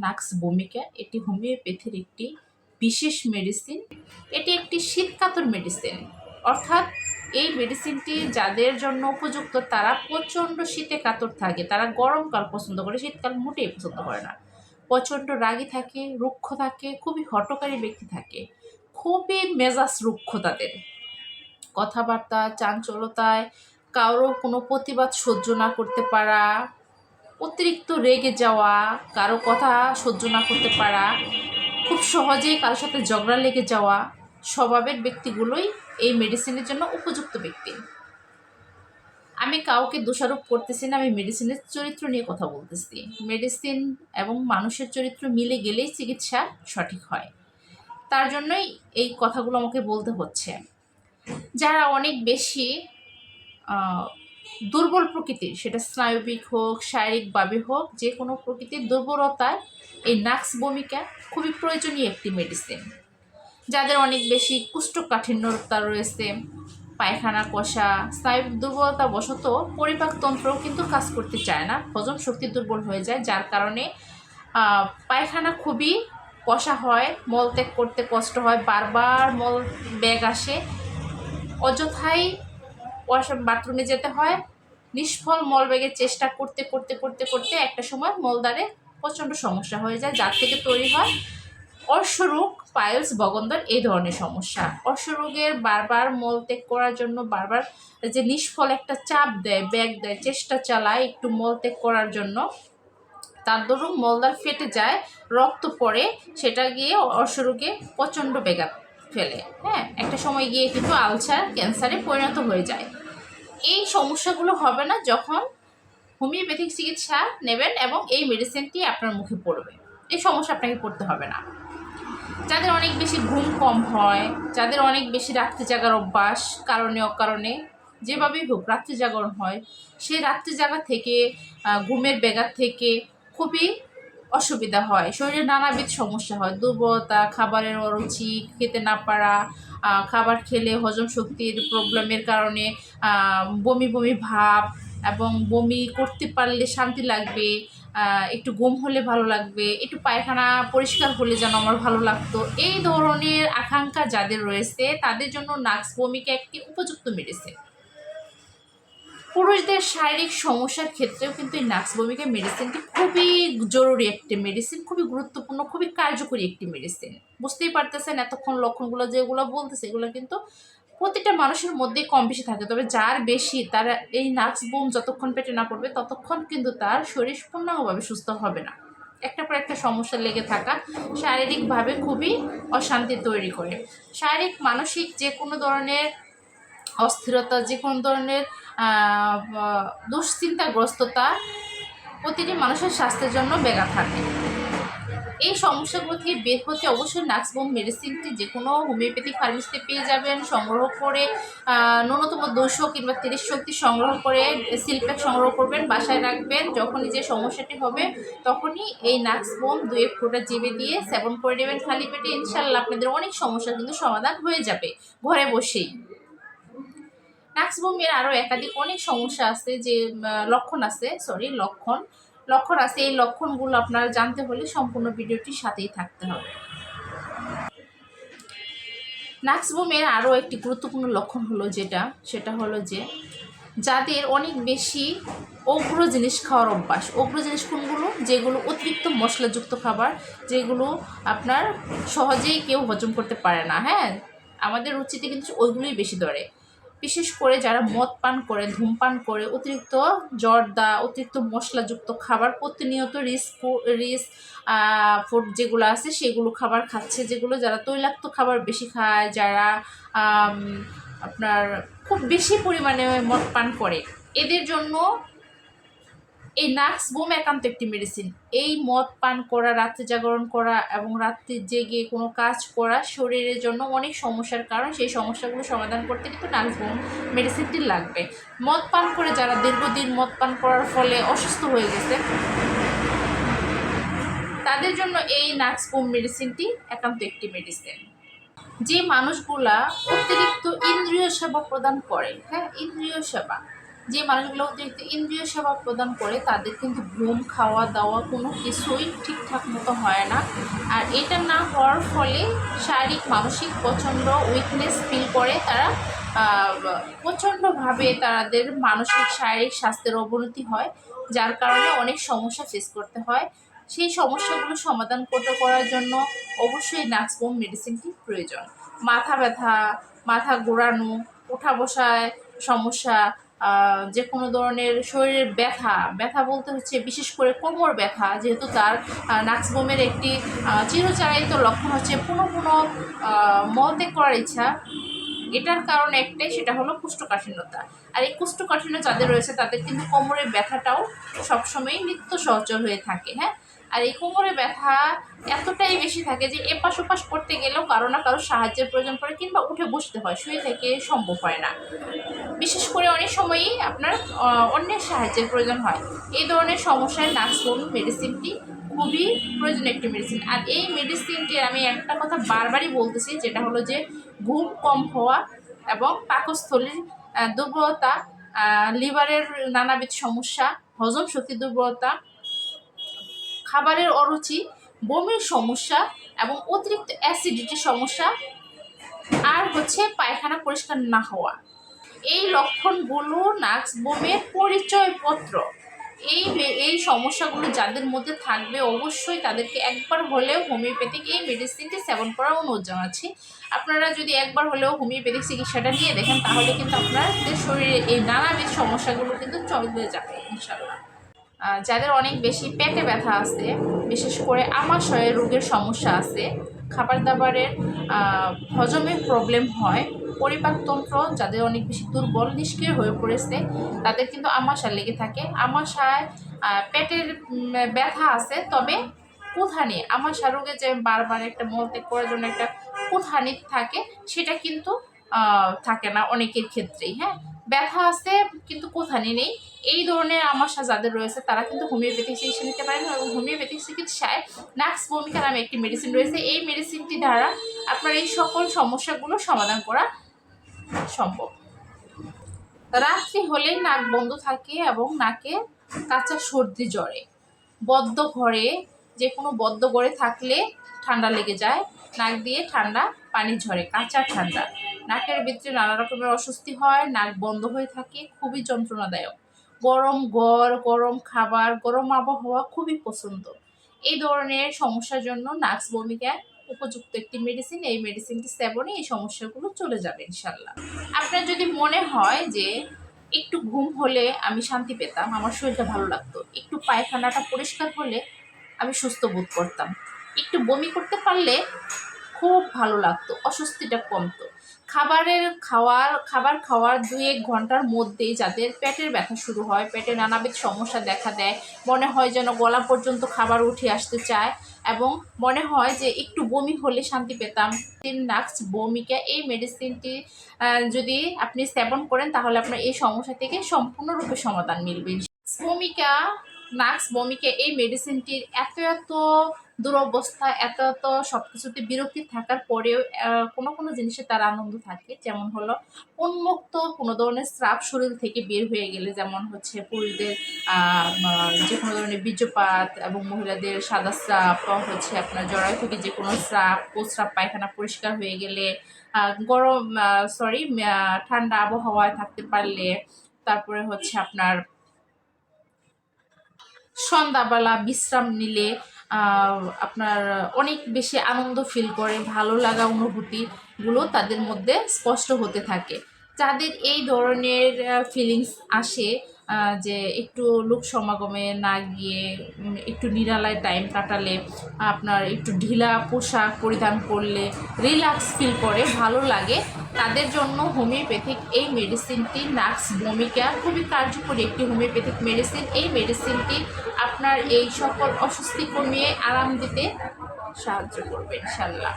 নাক্স ভূমিকা এটি হোমিওপ্যাথির একটি বিশেষ মেডিসিন এটি একটি শীতকাতর মেডিসিন অর্থাৎ এই মেডিসিনটি যাদের জন্য উপযুক্ত, তারা প্রচণ্ড শীতে কাতর থাকে, তারা গরমকাল পছন্দ করে, শীতকাল মোটেই পছন্দ করে না। প্রচণ্ড রাগী থাকে, রুক্ষ থাকে, খুবই হটকারী ব্যক্তি থাকে, খুবই মেজাজ রুক্ষ তাদের। কথাবার্তা চাঞ্চলতায় কারও কোনো প্রতিবাদ সহ্য না করতে পারা অতিরিক্ত রেগে যাওয়া, কারও কথা সহ্য না করতে পারা, খুব সহজেই কারোর সাথে ঝগড়া লেগে যাওয়া স্বভাবের ব্যক্তিগুলোই এই মেডিসিনের জন্য উপযুক্ত ব্যক্তি। আমি কাউকে দোষারোপ করতেছি না, আমি মেডিসিনের চরিত্র নিয়ে কথা বলতেছি। মেডিসিন এবং মানুষের চরিত্র মিলে গেলেই চিকিৎসা সঠিক হয়। তার জন্যই এই কথাগুলো আমাকে বলতে হচ্ছে। যারা অনেক বেশি দুর্বল প্রকৃতির সেটা স্নায়বিক হোক শারীরিকভাবে হোক যে কোনো প্রকৃতির দুর্বলতায় এই নাক্স ভূমিকা খুবই প্রয়োজনীয় একটি মেডিসিন যাদের অনেক বেশি কুষ্ঠকাঠিন্যতা রয়েছে, পায়খানা কষা, স্নায়বিক দুর্বলতা বশত পরিপাকতন্ত্রও কিন্তু কাজ করতে চায় না, হজম শক্তি দুর্বল হয়ে যায়, যার কারণে পায়খানা খুবই কষা হয় মল ত্যাগ করতে কষ্ট হয়, বারবার মল ব্যাগ আসে, অযথাই ওয়াশরুম বাথরুমে যেতে হয়। নিষ্ফল মল ব্যাগের চেষ্টা করতে করতে করতে করতে একটা সময় মলদারে প্রচণ্ড সমস্যা হয়ে যায়, যার থেকে তৈরি হয় অশ্বরোগ, পাইলস বগন্দর এই ধরনের সমস্যা। অশ্বরোগের বারবার মল ত্যাগ করার জন্য বারবার যে নিষ্ফল একটা চাপ দেয়, ব্যাগ দেয়, চেষ্টা চালায় একটু মল ত্যাগ করার জন্য, তার দরুন মলদার ফেটে যায়, রক্ত পড়ে, সেটা গিয়ে অশ্বরোগে প্রচণ্ড বেগাত ফেলে। হ্যাঁ একটা সময় গিয়ে কিন্তু আলসার, ক্যান্সারে পরিণত হয়ে যায়। এই সমস্যাগুলো হবে না যখন হোমিওপ্যাথিক চিকিৎসা নেবেন এবং এই মেডিসিনটি আপনার মুখে পড়বে। এই সমস্যা আপনাকে পড়তে হবে না। যাদের অনেক বেশি ঘুম কম হয়, যাদের অনেক বেশি রাত্রি জাগার অভ্যাস, কারণে অকারণে যেভাবেই হোক রাত্রি জাগরণ হয় সেই রাত্রি জাগা থেকে ঘুমের ব্যাঘাত থেকে খুবই অসুবিধা হয়। শরীরে নানাবিধ সমস্যা হয়। দুর্বলতা, খাবারের অরুচি, খেতে না পারা খাবার খেলে হজম শক্তির প্রবলেমের কারণে বমি বমি ভাব এবং বমি করতে পারলে শান্তি লাগবে একটু ঘুম হলে ভালো লাগবে, একটু পায়খানা পরিষ্কার হলে যেন আমার ভালো লাগতো। এই ধরনের আকাঙ্ক্ষা যাদের রয়েছে, তাদের জন্য নাক্স বমিকে একটি উপযুক্ত মেডিসিন পুরুষদের শারীরিক সমস্যার ক্ষেত্রেও কিন্তু এই নাক্স ভূমিকা মেডিসিনটি খুবই জরুরি একটি মেডিসিন খুবই গুরুত্বপূর্ণ, খুবই কার্যকরী একটি মেডিসিন বুঝতেই পারতেছেন এতক্ষণ লক্ষণগুলো যেগুলো বলতেছে, এগুলো কিন্তু প্রতিটা মানুষের মধ্যেই কম বেশি থাকে। তবে যার বেশি, তার এই নাক্স বোম যতক্ষণ পেটে না পড়বে, ততক্ষণ কিন্তু তার শরীর পূর্ণাঙ্গভাবে সুস্থ হবে না। একটা পর একটা সমস্যা লেগে থাকা শারীরিকভাবে খুবই অশান্তি তৈরি করে। শারীরিক, মানসিক যে কোনো ধরনের অস্থিরতা যে কোনো ধরনের দুশ্চিন্তাগ্রস্ততা প্রতিটি মানুষের স্বাস্থ্যের জন্য বেগা থাকে এই সমস্যাগুলো থেকে বের হতে অবশ্যই নাক্সবোম মেডিসিনটি যে কোনো হোমিওপ্যাথিক ফার্মেসিতে পেয়ে যাবেন। সংগ্রহ করে ন্যূনতম দুশো কিংবা তিরিশ শক্তি সংগ্রহ করে, সিলপ্যাক সংগ্রহ করবেন, বাসায় রাখবেন। যখনই যে সমস্যাটি হবে, তখনই এই নাক্সবোম দু এক ফোঁটা জিবে দিয়ে সেবন করে নেবেন খালি পেটে। ইনশাল্লাহ আপনাদের অনেক সমস্যা কিন্তু সমাধান হয়ে যাবে, ঘরে বসেই। নাক্সবোমের আরও একাধিক অনেক সমস্যা আছে যে লক্ষণ আছে সরি লক্ষণ। লক্ষণ আছে, এই লক্ষণগুলো আপনারা জানতে হলে সম্পূর্ণ ভিডিওটির সাথেই থাকতে হবে। নাক্সবোমের আরও একটি গুরুত্বপূর্ণ লক্ষণ হলো যেটা, সেটা হলো যে, যাদের অনেক বেশি অগ্র জিনিস খাওয়ার অভ্যাস। অগ্র জিনিস কোনগুলো? যেগুলো অতিরিক্ত মশলাযুক্ত খাবার, যেগুলো আপনার সহজেই কেউ হজম করতে পারে না। হ্যাঁ আমাদের রুচিতে কিন্তু ওইগুলোই বেশি ধরে। বিশেষ করে যারা মদ পান করে, ধূমপান করে, অতিরিক্ত জর্দা, অতিরিক্ত মশলাযুক্ত খাবার, প্রতিনিয়ত রিস রিস ফুড যেগুলো আছে সেগুলো খাবার খাচ্ছে, যেগুলো যারা তৈলাক্ত খাবার বেশি খায়, যারা আপনার খুব বেশি পরিমাণে মদ পান করে। এদের জন্য এই নাক্স বোম একান্ত একটি মেডিসিন এই মদ পান করা, রাত্রে জাগরণ করা এবং রাত্রি জেগে কোনো কাজ করা শরীরের জন্য অনেক সমস্যার কারণ। সেই সমস্যাগুলো সমাধান করতে কিন্তু নাক্স বোম মেডিসিনটি লাগবে। মদ পান করে যারা দীর্ঘদিন মদ পান করার ফলে অসুস্থ হয়ে গেছে, তাদের জন্য এই নাক্স বোম মেডিসিনটি একান্ত একটি মেডিসিন যে মানুষগুলা অতিরিক্ত ইন্দ্রিয় সেবা প্রদান করে হ্যাঁ ইন্দ্রিয় সেবা যে মানুষগুলো অতিরিক্ত ইন্দ্রিয় সেবা প্রদান করে, তাদের কিন্তু ঘুম, খাওয়া দাওয়া কোনো কিছুই ঠিকঠাক মতো হয় না। আর এটা না হওয়ার ফলে শারীরিক, মানসিক প্রচণ্ড উইকনেস ফিল করে। তারা প্রচণ্ডভাবে তাদের মানসিক, শারীরিক স্বাস্থ্যের অবনতি হয়, যার কারণে অনেক সমস্যা ফেস করতে হয়। সেই সমস্যাগুলো সমাধান করতে করার জন্য অবশ্যই নাক্সবোম মেডিসিনটি প্রয়োজন। মাথা ব্যথা, মাথা ঘোরানো, ওঠা বসায় সমস্যা যে কোনো ধরনের শরীরের ব্যথা ব্যথা বলতে হচ্ছে বিশেষ করে কোমর ব্যথা, যেহেতু তার নাক্সবোমের একটি চিরচারিত লক্ষণ হচ্ছে পুনঃ পুনঃ মলত্যাগ করার ইচ্ছা। এটার কারণ একটাই, সেটা হলো কুষ্ঠকাঠিন্যতা। আর এই কুষ্ঠকাঠিন্য যাদের রয়েছে, তাদের কিন্তু কোমরের ব্যথাটাও সবসময়ই নিত্য সহচর হয়ে থাকে হ্যাঁ? আর এই কোমরে ব্যথা এতটাই বেশি থাকে যে এপাশ ওপাশ করতে গেলেও কারও না কারও সাহায্যের প্রয়োজন পড়ে কিংবা উঠে বসতে হয়, শুয়ে থেকে সম্ভব হয় না। বিশেষ করে অনেক সময়ই আপনার অন্যের সাহায্যের প্রয়োজন হয়। এই ধরনের সমস্যায় নাক্সবোম মেডিসিনটি খুবই প্রয়োজনীয় একটি মেডিসিন আর এই মেডিসিনটি আমি একটা কথা বারবারই বলতেছি, যেটা হলো যে ঘুম কম হওয়া এবং পাকস্থলীর দুর্বলতা লিভারের নানাবিধ সমস্যা, হজম শক্তি দুর্বলতা খাবারের অরুচি, বমির সমস্যা এবং অতিরিক্ত অ্যাসিডিটির সমস্যা, আর হচ্ছে পায়খানা পরিষ্কার না হওয়া। এই লক্ষণগুলো নাক্স বোমের পরিচয়পত্র। এই এই সমস্যাগুলো যাদের মধ্যে থাকবে অবশ্যই তাদেরকে একবার হলেও হোমিওপ্যাথিক এই মেডিসিনটি সেবন করার অনুরোধ জানাচ্ছি। আপনারা যদি একবার হলেও হোমিওপ্যাথিক চিকিৎসাটা নিয়ে দেখেন তাহলে কিন্তু আপনাদের শরীরে এই নানাবিধ সমস্যাগুলো কিন্তু চলে যাবে ইনশাল্লাহ যাদের অনেক বেশি পেটে ব্যথা আছে, বিশেষ করে আমাশয়ের রোগের সমস্যা আছে খাবার দাবারের হজমের প্রবলেম হয় পরিপাকতন্ত্র যাদের অনেক বেশি দুর্বল, নিষ্ক্রিয় হয়ে পড়েছে, তাদের কিন্তু আমাশা লেগে থাকে। আমাশায় পেটের ব্যথা আছে, তবে কুথানি আমাশা রোগে যে বারবার একটা মলত্যাগ করার জন্য একটা কুথানি থাকে, সেটা কিন্তু থাকে না অনেকের ক্ষেত্রেই হ্যাঁ? ব্যথা আছে, কিন্তু কোথানি নেই এই ধরনের আমাশা যাদের রয়েছে, তারা কিন্তু হোমিওপ্যাথিক চিকিৎসা নিতে পারেন এবং হোমিওপ্যাথিক চিকিৎসায় নাক্স ভূমিকা নামে একটি মেডিসিন রয়েছে। এই মেডিসিনটি দ্বারা আপনার এই সকল সমস্যাগুলো সমাধান করা সম্ভব। রাত্রি হলেই নাক বন্ধ থাকে এবং নাকে কাঁচা সর্দি জ্বরে। বদ্ধ ঘরে যে কোনো বদ্ধ ঘরে থাকলে ঠান্ডা লেগে যায়। নাক দিয়ে ঠান্ডা, পানি ঝরে, কাঁচা ঠান্ডা। নাকের ভিতরে নানা রকমের অস্বস্তি হয়, নাক বন্ধ হয়ে থাকে, খুবই যন্ত্রণাদায়ক। গরম গড় গরম খাবার, গরম আবহাওয়া খুবই পছন্দ। এই ধরনের সমস্যার জন্য নাক্স ভূমিকা উপযুক্ত একটি মেডিসিন এই মেডিসিনটি সেবনে এই সমস্যাগুলো চলে যাবে ইনশাল্লাহ আপনার যদি মনে হয় যে একটু ঘুম হলে আমি শান্তি পেতাম, আমার শরীরটা ভালো লাগতো, একটু পায়খানাটা পরিষ্কার হলে আমি সুস্থ বোধ করতাম। একটু বমি করতে পারলে খুব ভালো লাগতো, অস্বস্তিটা কমতো। খাবারের খাওয়ার, খাবার খাওয়ার দুই এক ঘণ্টার মধ্যেই যাদের পেটের ব্যথা শুরু হয়, পেটে নানাবিধ সমস্যা দেখা দেয়, মনে হয় যেন গলা পর্যন্ত খাবার উঠে আসতে চায় এবং মনে হয় যে একটু বমি হলে শান্তি পেতাম। তিন নাক্স বমিকা এই মেডিসিনটি যদি আপনি সেবন করেন তাহলে আপনার এই সমস্যা থেকে সম্পূর্ণরূপে সমাধান মিলবে। ভূমিকা নাক্স ভূমিকা এই মেডিসিনটির এত এত দুরবস্থা, এত এত সব কিছুতে বিরক্তি থাকার পরেও কোনো কোনো জিনিসে তার আনন্দ থাকে। যেমন হলো উন্মুক্ত কোনো ধরনের স্রাব শরীর থেকে বের হয়ে গেলে, যেমন হচ্ছে পুরুষদের যে কোনো ধরনের বীর্যপাত এবং মহিলাদের সাদা স্রাব হচ্ছে আপনার জরায়ু থেকে যে কোনো স্রাব প্রস্রাব পায়খানা পরিষ্কার হয়ে গেলে গরম সরি ঠান্ডা আবহাওয়ায় থাকতে পারলে, তারপরে হচ্ছে আপনার সন্ধ্যাবেলা বিশ্রাম নিলে আপনার অনেক বেশি আনন্দ ফিল করে, ভালো লাগা অনুভূতিগুলো তাদের মধ্যে স্পষ্ট হতে থাকে। যাদের এই ধরনের ফিলিংস আসে যে একটু লোক সমাগমে না গিয়ে একটু নিরালায় টাইম কাটালে, আপনার একটু ঢিলা পোশাক পরিধান করলে রিল্যাক্স ফিল করে, ভালো লাগে তাদের জন্য হোমিওপ্যাথিক এই মেডিসিনটি নাক্স ভূমিকা খুবই কার্যকরী একটি হোমিওপ্যাথিক মেডিসিন। এই মেডিসিনটি আপনার এই সকল অস্বস্তি কমিয়ে আরাম দিতে সাহায্য করবে ইনশাল্লাহ